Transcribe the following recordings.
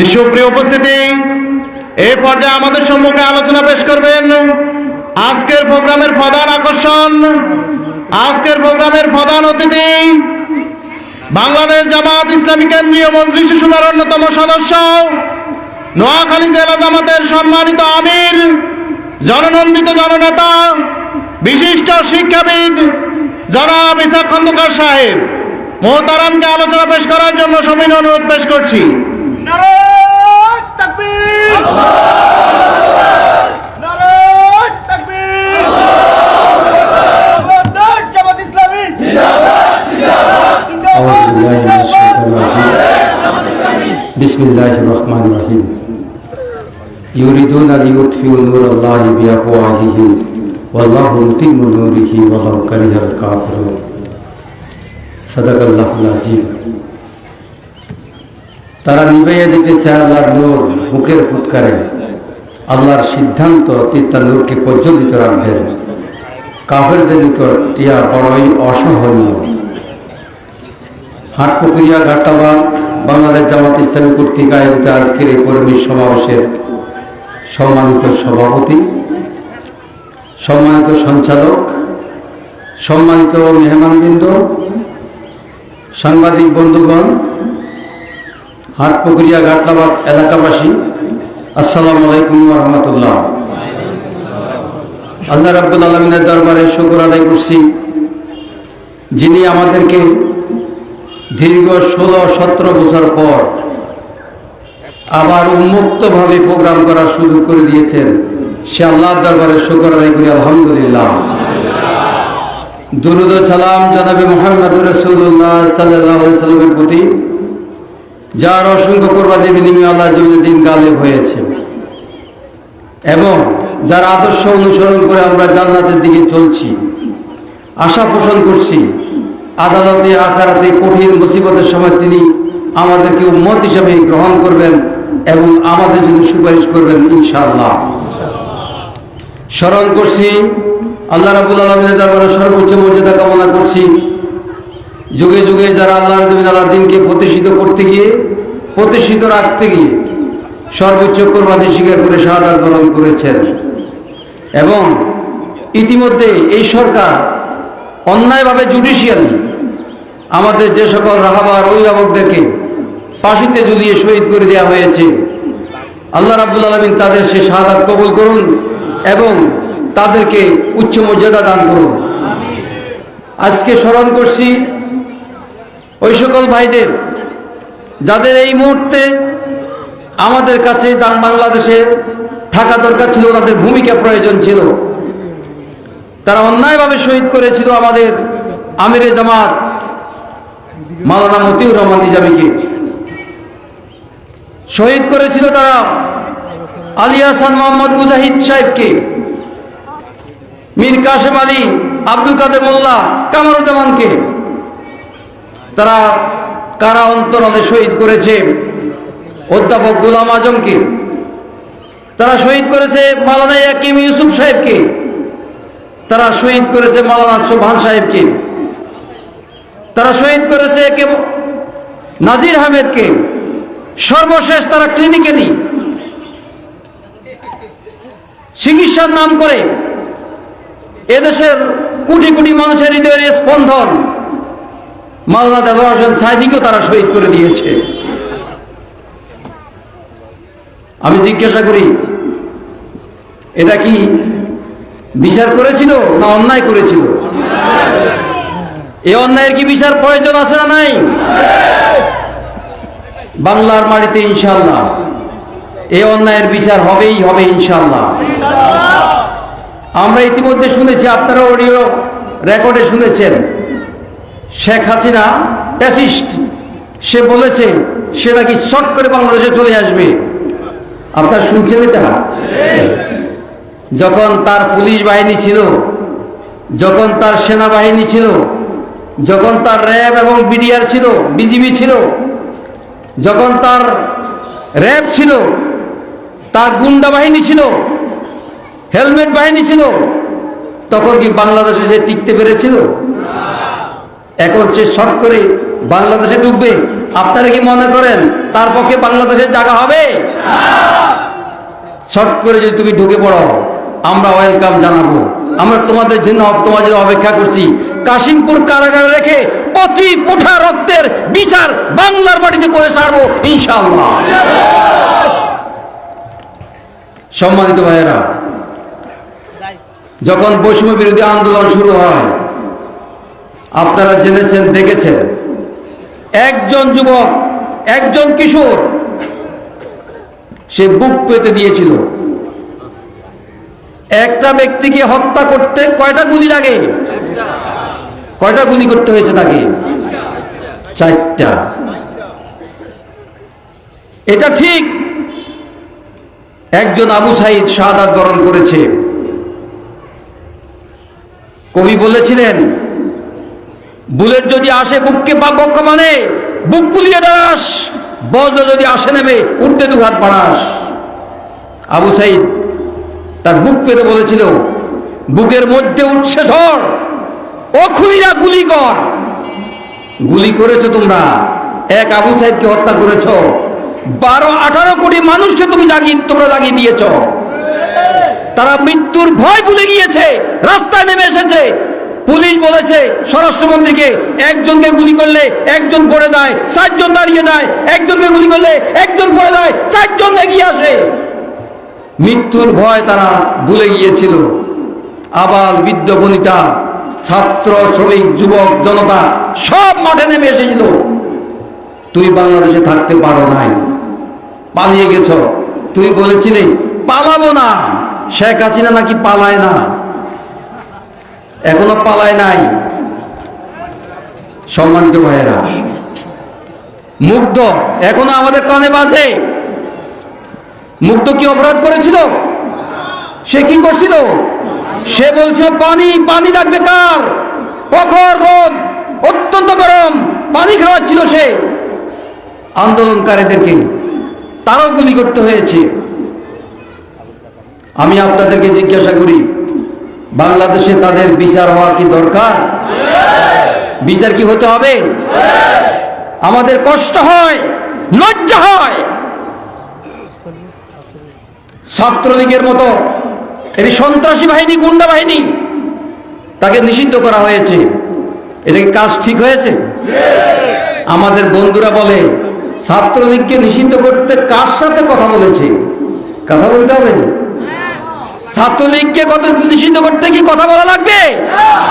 সুপ্রিয় উপস্থিতি এই পর্যায়ে আমাদের সম্মুখে আলোচনা পেশ করবেন আজকের প্রোগ্রামের প্রধান আকর্ষণ, আজকের প্রোগ্রামের প্রধান অতিথি, বাংলাদেশ জামাত ইসলামী কেন্দ্রীয় মজলিস সুরার অন্যতম সদস্য, নোয়াখালী জেলা জামাতের সম্মানিত আমির, জননন্দিত জননেতা, বিশিষ্ট শিক্ষাবিদ জনাব ইসাক খন্দকার সাহেব। মোহতারামকে আলোচনা পেশ করার জন্য সবিনয় অনুরোধ পেশ করছি। بسم الله الرحمن الرحيم يريدون ليطفئوا نور الله بأفواههم والله متم نوره ولو كره الكافرون صدق الله العظيم তারা নিবাইয়া দিতে চায় আল্লাহর নূর বুকের ফুৎকারে আল্লাহর সিদ্ধান্ত তিতা নূরকে প্রজ্বলিত রাখবেন কাফেরদের নিকট ইয়া বড়ই অসহনীয়। প্রক্রিয়া ঘাটাবাগ বাংলাদেশ জামাত ইসলামী কর্তৃক আয়োজিত আজকের এই কর্মী সমাবেশের সম্মানিত সভাপতি, সম্মানিত সঞ্চালক, সম্মানিত মেহমানবৃন্দ, সাংবাদিক বন্ধুগণ হাট প্রক্রিয়া ঘাটলাবাগ এলাকাবাসী, আসসালামু আলাইকুম রহমতুল্লাহ। আল্লাহ রাব্বুল আলমিনের দরবারে শুকর আদায় করছি। যিনি আমাদেরকে দীর্ঘ ষোলো, সতেরো বছর পর আবার উন্মুক্তভাবে প্রোগ্রাম করার সুযোগ করে দিয়েছেন, সে আল্লাহর দরবারে শুকর আদায় করি, আলহামদুলিল্লাহ। দুরুদ সালাম জানাবি মোহাম্মদ রসুল্লাহ সাল্লাহ সাল্লামের প্রতি যার অসংখ্য কোরবানি বিনিময়ে আল্লাহ দিন গালেব হয়েছে। এবং যার আদর্শ অনুসরণ করে আমরা জান্নাতের দিকে চলছি। আশা পোষণ করছি, আদালতে, আখারাতে কঠিন মুসিবতের সময় তিনি আমাদেরকে উম্মত হিসাবে গ্রহণ করবেন এবং আমাদের জন্য সুপারিশ করবেন ইনশাআল্লাহ। স্মরণ করছি, আল্লাহ রাবুল আলমিনের দরবারে সর্বোচ্চ মর্যাদা কামনা করছি। যুগে যুগে যারা আল্লাহ রবিন আল্লাহ দিনকে প্রতিষ্ঠিত করতে গিয়ে, প্রতিষ্ঠিত রাখতে গিয়ে সর্বোচ্চ কোরবানি স্বীকার করে শাহাদাত বরণ করেছেন। এবং ইতিমধ্যে এই সরকার অন্যায়ভাবে জুডিশিয়ালি আমাদের যে সকল রাহাবার অভিভাবকদেরকে ফাঁসিতে ঝুলিয়ে শহীদ করে দেওয়া হয়েছে, আল্লাহ রাবুল আলমিন তাদের সে শাহাদাত কবুল করুন এবং তাদেরকে উচ্চ মর্যাদা দান করুন। আজকে স্মরণ করছি ওই সকল ভাইদের, যাদের এই মুহূর্তে আমাদের কাছে দান বাংলাদেশে থাকা দরকার ছিল, তাদের ভূমিকা প্রয়োজন ছিল। তারা অন্যায়ভাবে শহীদ করেছিল আমাদের আমিরে জামাত মালানা মতিউর রহমান নিজামীকে। শহীদ করেছিল তারা আলী হাসান মোহাম্মদ মুজাহিদ সাহেবকে। মীর কাশেম আলী, আব্দুল কাদের মোল্লা, কামরুজ্জামানকে। তারা কারা অন্তরালে শহীদ করেছে? অধ্যাপক গোলাম আজমকে তারা শহীদ করেছে মালানা ইয়াকিম ইউসুফ সাহেবকে তারা শহীদ করেছে মালানা সোভান সাহেবকে তারা শহীদ করেছে কে? নাজির আহমেদকে সর্বশেষ তারা ক্লিনিকে ক্লিনিক্যালি চিকিৎসার নাম করে। এদেশের কোটি কোটি মানুষের হৃদয়ের স্পন্দন। মাওলানা দাদা হোসেন সাইদিকেও তারা শহীদ করে দিয়েছে। আমি জিজ্ঞাসা করি, এটা কি বিচার করেছিল না অন্যায় করেছিল? এই অন্যায়ের কি বিচার প্রয়োজন আছে না নাই? বাংলার মাটিতে ইনশাল্লাহ এই অন্যায়ের বিচার হবেই হবে ইনশাল্লাহ আমরা ইতিমধ্যে শুনেছি, আপনারা অডিও রেকর্ডে শুনেছেন। শেখ হাসিনা প্যাসিস্ট সে বলেছে, সে নাকি শর্ট করে বাংলাদেশে চলে আসবে। আপনারা শুনছেন এটা? যখন তার পুলিশ বাহিনী ছিল, যখন তার সেনাবাহিনী ছিল, যখন তার র্যাব এবং বিডিআর ছিল, বিজিবি ছিল, যখন তার র্যাব ছিল, তার গুন্ডা বাহিনী ছিল, হেলমেট বাহিনী ছিল, তখন কি বাংলাদেশে সে টিকতে পেরেছিল? এখন সে শর্ট করে বাংলাদেশে ডুববে। আপনারা কি মনে করেন, তার পক্ষে বাংলাদেশের জায়গা হবে? শর্ট করে যদি তুমি ঢুকে পড়ো, আমরা ওয়েলকাম জানাব। আমরা তোমাদের জন্য তোমাদের অপেক্ষা করছি। কাশিমপুর কারাগারে রেখে প্রতি পুঠা রক্তের বিচার বাংলার মাটিতে করে ছাড়বো, ইনশাআল্লাহ। সম্মানিত ভাইয়েরা, যখন বৈষম্য বিরোধী আন্দোলন শুরু হয় আপনারা জেনেছেন, দেখেছেন। একজন যুবক, একজন কিশোর, সে বুক পেতে দিয়েছিল। একটা ব্যক্তিকে হত্যা করতে কয়টা গুলি লাগে? কয়টা গুলি করতে হয়েছে তাকে? চারটা। এটা ঠিক। একজন আবু সাইদ শাহাদাত বরণ করেছে। কবি বলেছিলেন বুলেট যদি আসে, বুককে বক্ষ মানে? বুক কুলিয়ে দাস বজ্র যদি আসে নেবে উঠতে দু হাত বাড়াস। আবু সাইদ তার বুক পেতে বলেছিল, বুকের মধ্যে উঠছে ঝড় ও খুলিরা গুলি কর। গুলি করেছ তোমরা। এক আবু সাইদকে হত্যা করেছ। বারো, আঠারো কোটি মানুষকে তুমি জাগিয়ে, তোমরা জাগিয়ে দিয়েছ। তারা মৃত্যুর ভয় ভুলে গিয়েছে, রাস্তায় নেমে এসেছে। পুলিশ বলেছে, স্বরাষ্ট্রমন্ত্রীকে একজনকে গুলি করলে একজন পড়ে দেয় চারজন দাঁড়িয়ে যায়, একজনকে গুলি করলে একজন পড়ে দেয় চারজন এগিয়ে আসে। মৃত্যুর ভয় তারা ভুলে গিয়েছিল। আবাল বৃদ্ধ বনিতা, ছাত্র, শ্রমিক, যুবক, জনতা সব মাঠে নেমে এসেছিল। তুই বাংলাদেশে থাকতে পারো নাই। পালিয়ে গেছ। তুই বলেছিলি, পালাবো না। শেখ হাসিনা নাকি পালায় না? এখনও পালায় নাই। সম্মানিত ভাইয়েরা, মুগ্ধ, এখনও আমাদের কানে বাজে। মুগ্ধ কি অপরাধ করেছিল? সে কি করছিল? সে বলছিল, পানি পানি লাগবে কার? প্রখর রোদ, অত্যন্ত গরম, পানি খাওয়াচ্ছিল সে। আন্দোলনকারীদেরকে তারাও গুলি করতে হয়েছে। আমি আপনাদেরকে জিজ্ঞাসা করি বাংলাদেশে তাদের বিচার হওয়া কি দরকার? বিচার কি হতে হবে? আমাদের কষ্ট হয়, লজ্জা হয়। ছাত্রলীগের মতো এটি সন্ত্রাসী বাহিনী, গুন্ডা বাহিনী, তাকে নিষিদ্ধ করা হয়েছে। এটা কাজ ঠিক হয়েছে? আমাদের বন্ধুরা বলে, ছাত্রলীগকে নিষিদ্ধ করতে কার সাথে কথা বলেছে? কথা বলতে হবে? ছাত্রলীগকে কত নিষিদ্ধ করতে কি কথা বলা লাগবে?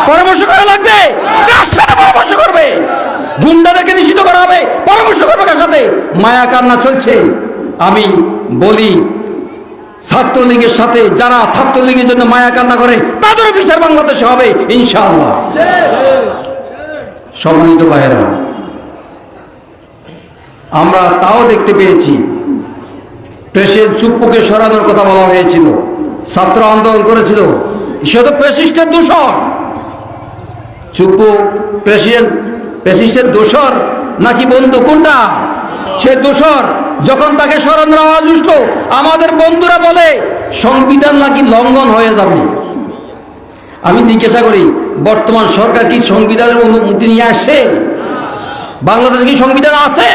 পরামর্শ করা লাগবে? পরামর্শ করবে? গুন্ডাদেরকে নিষিদ্ধ করা হবে? পরামর্শ করবে কার সাথে? মায়া কান্না চলছে। আমি বলি, ছাত্রলীগের সাথে যারা ছাত্রলীগের জন্য মায়া কান্না করে, তাদেরও বিচার বাংলাদেশে হবে, ইনশাআল্লাহ। সম্মানিত ভাইয়েরা, আমরা তাও দেখতে পেয়েছি প্রেসের চুপ্পুকে সরানোর কথা বলা হয়েছিল। ছাত্র আন্দোলন করেছিল। সে তো প্রেসিস্টের দূষর। চুপ্পু প্রেসিডেন্ট, প্রেসিস্টের দোষর নাকি বন্ধু? কোনটা? সে দোষর। যখন তাকে উঠল, আমাদের বন্ধুরা বলে, সংবিধান নাকি লঙ্ঘন হয়ে যাবে? আমি জিজ্ঞাসা করি, বর্তমান সরকার কি সংবিধানের অনুমতি নিয়ে আসছে? বাংলাদেশে কি সংবিধান আছে?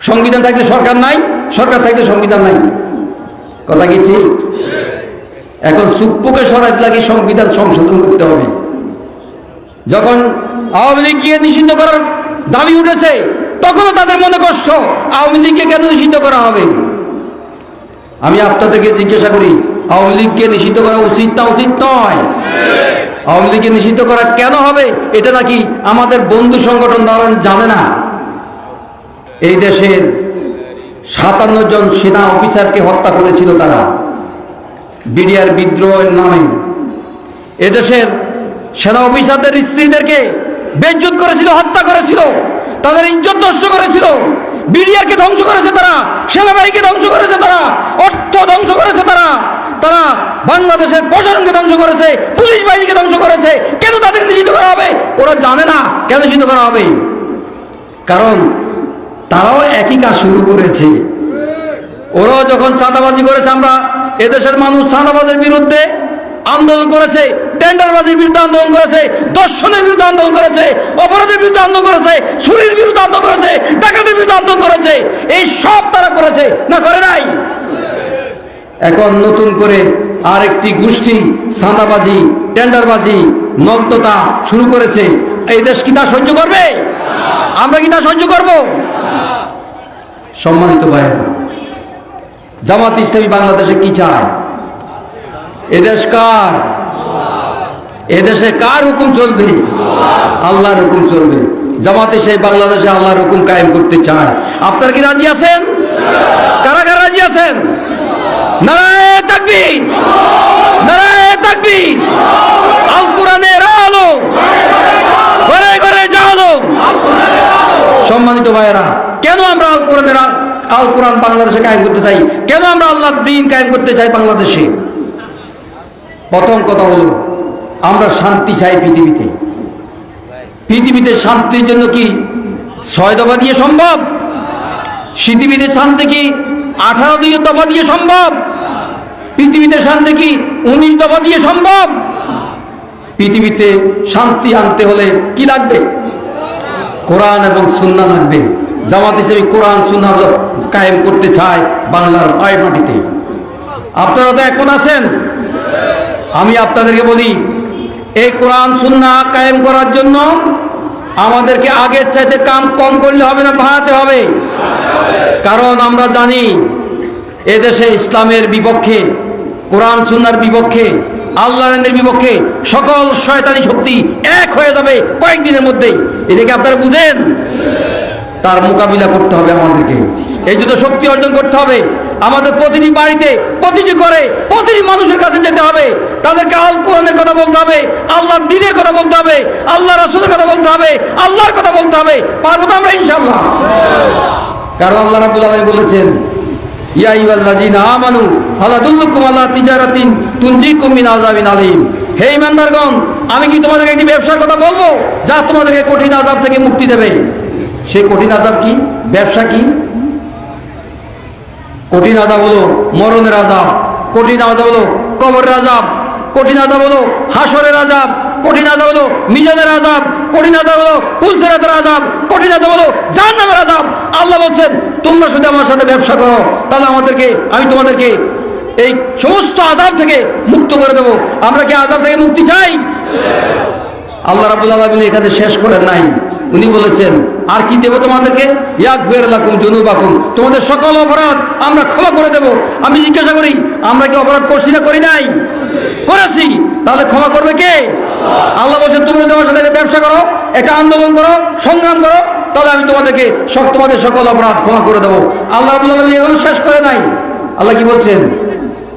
সংবিধান থাকতে সরকার নাই, সরকার থাকতে সংবিধান নাই। কথা কি ঠিক? এখন সুপ্পুকে সরাইতে লাগে সংবিধান সংশোধন করতে হবে। যখন আওয়ামী লীগ গিয়ে নিষিদ্ধ করার দাবি উঠেছে, তখনও তাদের মনে কষ্ট, আওয়ামী লীগকে কেন নিষিদ্ধ করা হবে? আমি আপনাদেরকে জিজ্ঞাসা করি, আওয়ামী লীগকে নিষিদ্ধ করা উচিত না উচিত নয়? আওয়ামী লীগকে নিষিদ্ধ করা কেন হবে, এটা নাকি আমাদের বন্ধু সংগঠন দ্বারা জানে না। এই দেশের সাতান্ন জন সেনা অফিসারকে হত্যা করেছিল তারা। বিডিআর বিদ্রোহের নামে। এদেশের সেনা অফিসারদের স্ত্রীদেরকে বেজ্জত করেছিল, হত্যা করেছিল, তাদের ইজ্জত নষ্ট করেছিল। বিডিআরকে ধ্বংস করেছে তারা, সেনাবাহিনীকে ধ্বংস করেছে তারা, অর্থ ধ্বংস করেছে তারা। তারা বাংলাদেশের প্রশাসনকে ধ্বংস করেছে, পুলিশ বাহিনীকে ধ্বংস করেছে। কেন তাদের নিষিদ্ধ করা হবে? ওরা জানে না কেন নিষিদ্ধ করা হবে। কারণ তারাও একই কাজ শুরু করেছে। ওরাও যখন চাঁদাবাজি করেছে, আমরা এদেশের মানুষ চাঁদাবাজের বিরুদ্ধে আন্দোলন করেছে, টেন্ডারবাজির বিরুদ্ধে আন্দোলন করেছে, দর্শনের বিরুদ্ধে আন্দোলন করেছে, অপরাধের বিরুদ্ধে আন্দোলন করেছে, চুরির বিরুদ্ধে আন্দোলন করেছে, ডাকাতের বিরুদ্ধে আন্দোলন করেছে, এই সব তারা করেছে না করে নাই? এখন নতুন করে আরেকটি গোষ্ঠী সাঁদাবাজি, টেন্ডারবাজি, নগ্নতা শুরু করেছে। এই দেশ কি তা সহ্য করবে? আমরা কি তা সহ্য করব? সম্মানিত ভাইয়েরা, জামাত ইসলামী বাংলাদেশে কি চায়? এদেশ কার? এদেশে কার হুকুম চলবে? আল্লাহর হুকুম চলবে। জামাতে সেই বাংলাদেশে আল্লাহর হুকুম কায়েম করতে চায়। আপনারা কি রাজি আছেন? কারা কারা রাজি আছেন? নারায়ে তাকবীর আল ঘরে ঘরে সম্মানিত ভাইয়েরা, কেন আমরা আল কোরআনের আল কোরআন বাংলাদেশে কায়েম করতে চাই? কেন আমরা আল্লাহর দিন কায়েম করতে চাই বাংলাদেশে? প্রথম কথা হলো, আমরা শান্তি চাই পৃথিবীতে। পৃথিবীতে শান্তির জন্য কি ছয় দফা দিয়ে সম্ভব? পৃথিবীতে শান্তি কি আঠারো দিয়ে দফা দিয়ে সম্ভব? পৃথিবীতে শান্তি কি? উনিশ দফা দিয়ে সম্ভব? পৃথিবীতে শান্তি আনতে হলে কি লাগবে? কোরআন এবং সুন্না লাগবে। জামাত হিসেবে কোরআন সুন্না কায়েম করতে চায় বাংলার মায় মাটিতে। আপনারা তো এখন আছেন। আমি আপনাদেরকে বলি, এই কোরআন সুন্না কায়েম করার জন্য আমাদেরকে আগের চাইতে কাম কম করলে হবে না, বাড়াতে হবে। কারণ আমরা জানি, এদেশে ইসলামের বিপক্ষে কোরআন সুন্নার বিপক্ষে আল্লাহের বিপক্ষে সকল শয়তানি শক্তি এক হয়ে যাবে কয়েকদিনের মধ্যেই। এটাকে আপনারা বুঝেন? তার মোকাবিলা করতে হবে আমাদেরকে। এই জন্য শক্তি অর্জন করতে হবে। আমাদের প্রতিটি বাড়িতে, প্রতিটি করে প্রতিটি মানুষের কাছে যেতে হবে। তাদেরকে আল কোরআনের কথা বলতে হবে, আল্লাহর দিনের কথা বলতে হবে আল্লাহ রাসূলের কথা বলতে হবে, আল্লাহর কথা বলতে হবে। পারব তো আমরা ইনশাআল্লাহ? কারণ আল্লাহ রাব্বুল আলামিন বলেছেন আমি কি তোমাদেরকে একটি ব্যবসার কথা বলব? যা তোমাদেরকে কঠিন আযাব থেকে মুক্তি দেবে। সেই কঠিন আযাব কি? ব্যবসা কি? কঠিন আজাব হলো মরণের আজাব কঠিন আজাব হলো কবরের আজাব কঠিন আজাব হলো হাসরের আজাব কঠিন আজাব হলো মিজানের আজাব, কঠিন আজাব হলো পুলসেরাতের আজাব, কঠিন আজাব হলো জাহান্নামের আজাব। আল্লাহ বলছেন, তোমরা শুধু আমার সাথে ব্যবসা করো, তাহলে আমাদেরকে, আমি তোমাদেরকে এই সমস্ত আজাব থেকে মুক্ত করে দেবো। আমরা কি আজাব থেকে মুক্তি চাই? আল্লাহ রাবুল আলমিন এখানে শেষ করেন নাই। উনি বলেছেন, আর কি দেবো তোমাদেরকে? ইয়াক বের লাকুম জনুবাকুম। তোমাদের সকল অপরাধ আমরা ক্ষমা করে দেব। আমি জিজ্ঞাসা করি, আমরা কি অপরাধ করছি না করি নাই? করেছি। তাহলে ক্ষমা করবে কে? আল্লাহ বলছেন তুমি তোমার সাথে ব্যবসা করো, একটা আন্দোলন করো, সংগ্রাম করো, তাহলে আমি তোমাদেরকে তোমাদের সকল অপরাধ ক্ষমা করে দেবো। আল্লাহ রাবুল আলমিন এগুলো শেষ করে নাই। আল্লাহ কি বলছেন?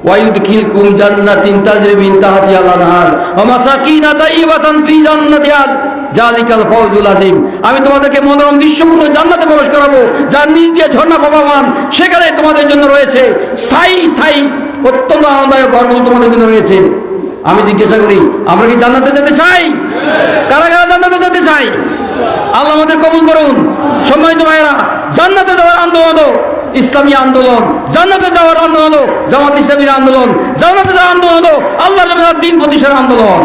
ويدخلكم جنات تجري من تحتها الانهار ومساكن طيبة في جنات عدن ذلك الفوز العظيم আমি তোমাদেরকে মনোরম দৃশ্যপূর্ণ জান্নাতে প্রবেশ করাবো যার নিজ দিয়ে ঝর্ণা প্রবাহমান সেখানে তোমাদের জন্য রয়েছে স্থায়ী স্থায়ী অত্যন্ত আনন্দদায়ক ঘরগুলো তোমাদের জন্য রয়েছে আমি জিজ্ঞাসা করি আমরা কি জান্নাতে যেতে চাই কারা কারা জান্নাতে যেতে চাই আল্লাহ আমাদের কবুল করুন সম্মানিত ভাইয়েরা জান্নাতে যাওয়ার আন্দোলন হলো ইসলামী আন্দোলন, জান্নাতে যাওয়ার আন্দোলন হলো জামাত ইসলামীর আন্দোলন, জান্নাতে যাওয়ার আন্দোলন হলো আল্লাহ দিন প্রতিষ্ঠার আন্দোলন।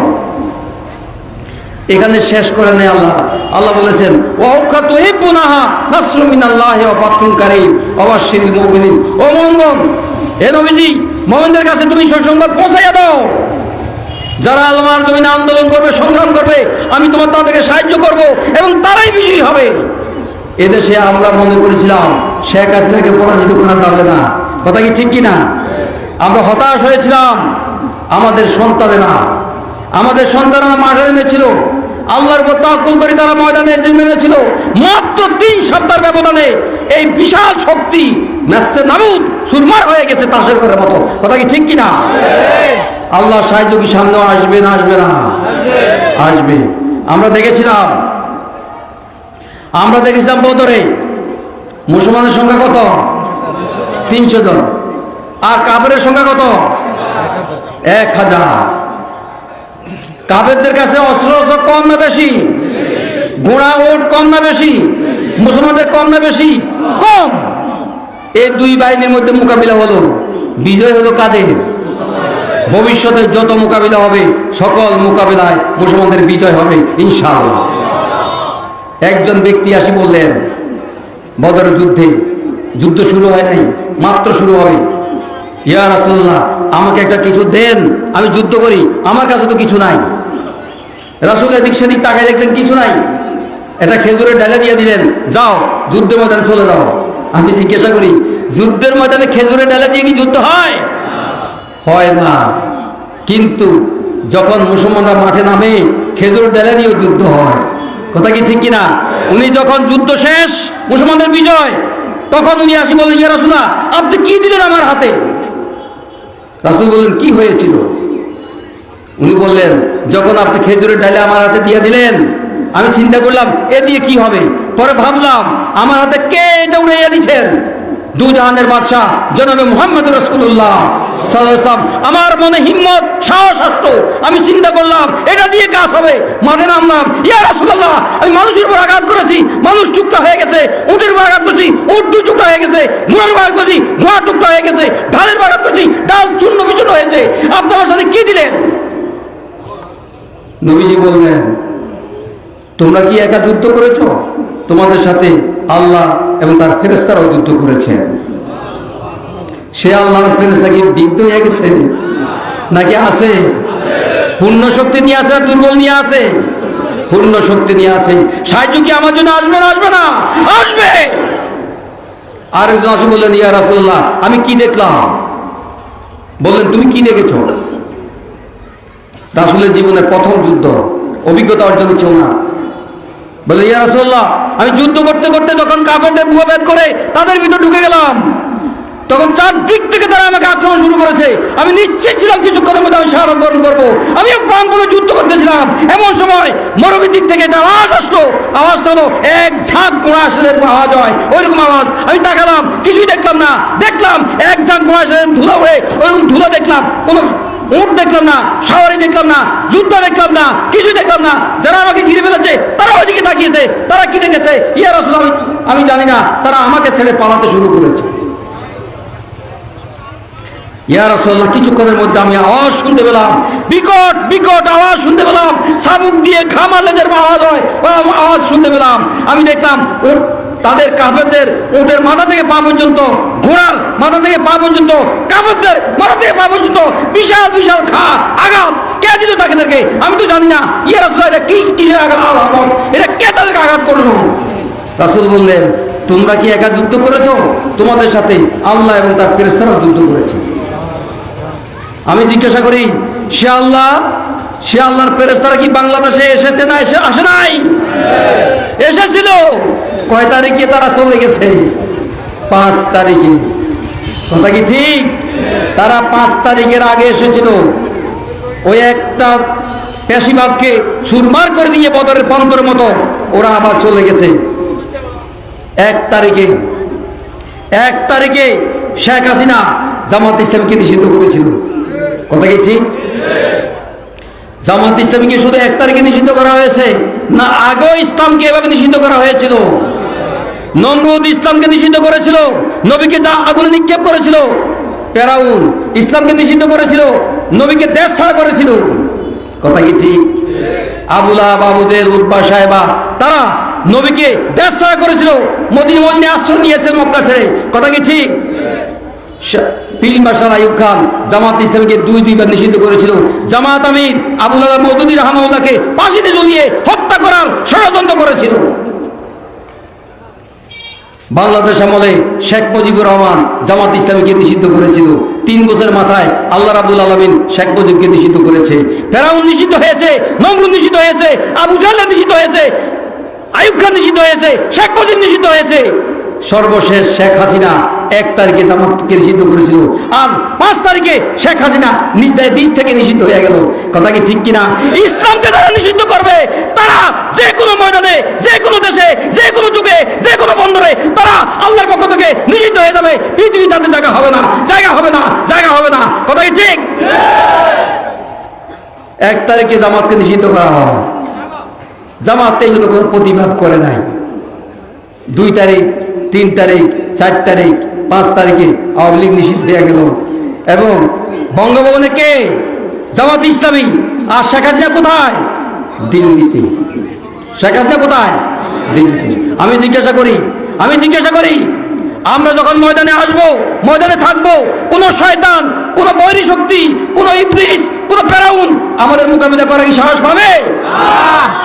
এখানে শেষ করে নেই আল্লাহ। আল্লাহ বলেছেন মুমিনদের কাছে তুমি সুসংবাদ পৌঁছাইয়া দাও। যারা আলমার জমিনে আন্দোলন করবে, সংগ্রাম করবে, আমি তোমার তাদেরকে সাহায্য করব এবং তারাই বিজয়ী হবে। এদেশে আমরা মনে করেছিলাম শেখ হাসিনাকে পরাজিত করা যাবে না। কথা কি ঠিক কিনা? আমরা হতাশ হয়েছিলাম। আমাদের সন্তানেরা আমাদের সন্তানেরা মাঠে নেমেছিল। আল্লাহর তাকুল করে তারা ময়দানে নেমেছিল। মাত্র তিন সপ্তাহ ব্যবধানে এই বিশাল শক্তি ন্যাস্তে নাবুদ সুরমার হয়ে গেছে তাসের ঘরের মতো। কথা কি ঠিক কিনা? আল্লাহ সাহায্য কি সামনে আসবে না আসবে না? আসবে। আমরা দেখেছিলাম আমরা দেখেছিলাম বদরে মুসলমানের সংখ্যা কত? তিনশো জন। আর কাপড়ের সংখ্যা কত? এক হাজার। কাপেরদের কাছে অস্ত্র অস্ত্র কম না বেশি? ঘোড়া ওট কম না বেশি? মুসলমানদের কম না বেশি? কম। এই দুই বাহিনীর মধ্যে মোকাবিলা হলো। বিজয় হলো কাদের? ভবিষ্যতে যত মোকাবিলা হবে, সকল মোকাবিলায় মুসলমানদের বিজয় হবে, ইনশাআল্লাহ। একজন ব্যক্তি আসি বললেন, বদর যুদ্ধে, যুদ্ধ শুরু হয় নাই, মাত্র শুরু হবে। ইয়া রাসূলুল্লাহ, আমাকে একটা কিছু দেন, আমি যুদ্ধ করি, আমার কাছে তো কিছু নাই। রাসূল এদিক সেদিক তাকায় দেখলেন, কিছু নাই। এটা খেজুরের ডালে দিয়ে দিলেন, যাও, যুদ্ধের ময়দানে চলে যাও। আমি জিজ্ঞাসা করি, যুদ্ধের ময়দানে খেজুরের ডালে দিয়ে কি যুদ্ধ হয়? হয় না, কিন্তু যখন মুসলমানরা মাঠে নামে খেজুর ডালে দিয়েও যুদ্ধ হয়। কথা কি ঠিক কিনা? উনি যখন যুদ্ধ শেষ, মুসলমানদের বিজয়, তখন উনি আসি বললেন, ইয়া রাসূলা আপনি কি দিলেন আমার হাতে? রাসূল বললেন, কি হয়েছিল? উনি বললেন, যখন আপনি খেজুরের ডালে আমার হাতে দিয়ে দিলেন, আমি চিন্তা করলাম, এ দিয়ে কি হবে? পরে ভাবলাম, আমার হাতে কে এটা উড়াইয়া দিচ্ছেন দু জাহানের বাদশাহ, জনাবে মোহাম্মদ রসুল্লাহ আমার মনে হিম্মত, সাহস আসতো আমি চিন্তা করলাম, এটা দিয়ে কাজ হবে। মাঠে নামলাম, ইয়া রাসূলুল্লাহ, আমি মানুষের উপর আঘাত করেছি, মানুষ টুকরা হয়ে গেছে, উটের উপর আঘাত করেছি, উট দুই টুকরা হয়ে গেছে, ঘোড়ার উপর আঘাত করেছি, ঘোড়া টুকরা হয়ে গেছে, ঢালের উপর আঘাত করেছি, ডাল চূর্ণ বিচূর্ণ হয়েছে। আপনি আমার সাথে কি দিলেন? নবীজি বললেন, তোমরা কি একা যুদ্ধ করেছ? তোমাদের সাথে আল্লাহ এবং তার ফেরেস্তারাও যুদ্ধ করেছেন। সে আল্লাহর ফেরেস্তা কি বিদ্ধ হয়ে গেছে? নাকি আছে? পূর্ণ শক্তি নিয়ে আসে না দুর্বল নিয়ে আসে পূর্ণ শক্তি নিয়ে আসে সাহায্য কি আমার জন্য আসবে না আসবে না? আসবে! আর আসে বললেন, ইয়া রাসূলুল্লাহ, আমি কি দেখলাম? বললেন, তুমি কি দেখেছ? রাসুলের জীবনের প্রথম যুদ্ধ, অভিজ্ঞতা অর্জন হচ্ছে না বলে ইয়া রাসূলুল্লাহ, আমি যুদ্ধ করতে করতে যখন কাফেরদের বুয়াবেদ করে তাদের ভিতর ঢুকে গেলাম। তখন চারদিক থেকে তারা আমাকে আক্রমণ শুরু করেছে। আমি নিশ্চিত ছিলাম কিছুক্ষণের মধ্যে আমি শাহাদ বরণ করব। আমি প্রাণপণে যুদ্ধ করতেছিলাম। এমন সময় মরুভূমির দিক থেকে একটা আওয়াজ আসলো। আওয়াজটা হলো এক ঝাঁক ঘোড়া আসলে আওয়াজ হয়, ওইরকম আওয়াজ। আমি তাকালাম, কিছুই দেখলাম না। দেখলাম এক ঝাঁক ঘোড়া আসলে ধুলো উড়ে ওইরকম ধুলো দেখলাম। কোনো উঠ দেখলাম না, সাওয়ারি দেখলাম না যুদ্ধ দেখলাম না কিছু দেখলাম না। যারা আমাকে ঘিরে ফেলেছে তারা ওইদিকে তাকিয়েছে। তারা কি দেখেছে? ইয়া রাসূল আমি জানি না। তারা আমাকে ছেড়ে পালাতে শুরু করেছে। ইয়া রাসূলুল্লাহ, কিছুক্ষণের মধ্যে আমি আওয়াজ শুনতে পেলাম। বিকট বিকট আওয়াজ শুনতে পেলাম। শামুক দিয়ে ঘামালে যেরকম আওয়াজ হয় আওয়াজ শুনতে পেলাম। আমি দেখলাম তাদের কাফেরদের উটের মাথা থেকে পা পর্যন্ত, ঘোড়ার মাথা থেকে পা পর্যন্ত, কাফেরদের মাথা থেকে পা পর্যন্ত বিশাল বিশাল খা আঘাত। কে দিল তাদেরকে আমি তো জানি না। ইয়া রাসূলুল্লাহ, এটা কি, কিসের আঘাত? এটা কে তাদেরকে আঘাত করল? রাসূল বললেন, তোমরা কি একা যুদ্ধ করেছ? তোমাদের সাথে আল্লাহ এবং তার ফেরেশতারাও যুদ্ধ করেছে। আমি জিজ্ঞাসা করি, সে আল্লাহ, সে আল্লাহর ফেরেশতারা কি বাংলাদেশে এসেছে না এসে আসে নাই? এসেছিল। কয় তারিখে তারা চলে গেছে? পাঁচ তারিখে। কথা কি ঠিক? তারা পাঁচ তারিখের আগে এসেছিল। ওই একটা পেশিবাদকে সুরমার করে দিয়ে বদরের পন্তরের মতো ওরা আবার চলে গেছে। এক তারিখে এক তারিখে শেখ হাসিনা জামাত ইসলামকে নিষিদ্ধ করেছিল। কথা কি ঠিক? জামাত ইসলামীকে শুধু এক তারিখে নিষিদ্ধ করা হয়েছে, না আগেও ইসলামকে এভাবে নিষিদ্ধ করা হয়েছিল? নমরুদ ইসলামকে নিষিদ্ধ করেছিল, নবীকে যা আগুনে নিক্ষেপ করেছিল পেরাউন ইসলামকে নিষিদ্ধ করেছিল, নবীকে দেশ ছাড়া করেছিল। কথা কি ঠিক? আবুলা বাবুদের উদ্বা সাহেবা, তারা নবীকে দেশ ছাড়া করেছিল মদিন মদিনে আশ্রয় নিয়েছে মক্কা ছেড়ে। কথা কি ঠিক? আইব খান জামাত ইসলামকে দুই দুইবার নিষিদ্ধ করেছিল। জামাত আমির আবুল হত্যা করার ষড়যন্ত্র করেছিল। বাংলাদেশ আমলে শেখ মুজিবুর রহমান জামাত ইসলামীকে নিষিদ্ধ করেছিল। তিন বছর মাথায় আল্লাহ রাবুল আলমিন শেখ মুজিবকে নিষিদ্ধ করেছে। ফেরাউন নিষিদ্ধ হয়েছে, নমরুদ নিষিদ্ধ হয়েছে, আবু জাল্লা নিষিদ্ধ হয়েছে আইব খান নিষিদ্ধ হয়েছে, শেখ মুজিব নিষিদ্ধ হয়েছে। সর্বশেষ শেখ হাসিনা এক তারিখে জামাতকে নিষিদ্ধ করেছিল। আর পাঁচ তারিখে শেখ হাসিনা নিজ দেশ থেকে নিষিদ্ধ হয়ে গেল। কথা কি ঠিক কিনা? ইসলামকে তারা নিষিদ্ধ করবে, তারা যে কোনো ময়দানে, যে কোনো দেশে, যে কোনো যুগে, যে কোনো বন্দরে, তারা আল্লাহর পক্ষ থেকে নিষিদ্ধ হয়ে যাবে। পৃথিবী তাদের জায়গা হবে না, জায়গা হবে না, জায়গা হবে না। কথা কি ঠিক? এক তারিখে জামাতকে নিষিদ্ধ করা হয়। জামাত এইগুলো কোনো প্রতিবাদ করে নাই। দুই তারিখ তিন তারিখ, চার তারিখ, পাঁচ তারিখে আওয়ামী লীগ নিষিদ্ধ হয়ে গেল। এবং বঙ্গভবনে কে? জামাত ইসলামী। আর শেখ হাসিনা কোথায়? দিল্লিতে। শেখ হাসিনা কোথায়? দিল্লিতে। আমি জিজ্ঞাসা করি, আমি জিজ্ঞাসা করি, আমরা যখন ময়দানে আসব, ময়দানে থাকব, কোন শয়তান, কোন বৈরী শক্তি, কোন ইবলিস কোন ফেরাউন আমাদের মোকাবিলা করার কি সাহস পাবে?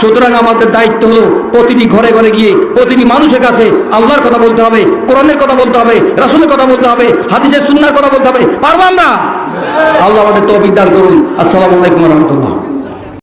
সুতরাং আমাদের দায়িত্ব হলো প্রতিটি ঘরে ঘরে গিয়ে, প্রতিটি মানুষের কাছে আল্লাহর কথা বলতে হবে, কোরআনের কথা বলতে হবে, রাসুলের কথা বলতে হবে, হাদিসের সুন্নার কথা বলতে হবে। পারব আমরা? আল্লাহ আমাদের তৌফিক দান করুন। আসসালামু আলাইকুম রহমতুল্লাহ।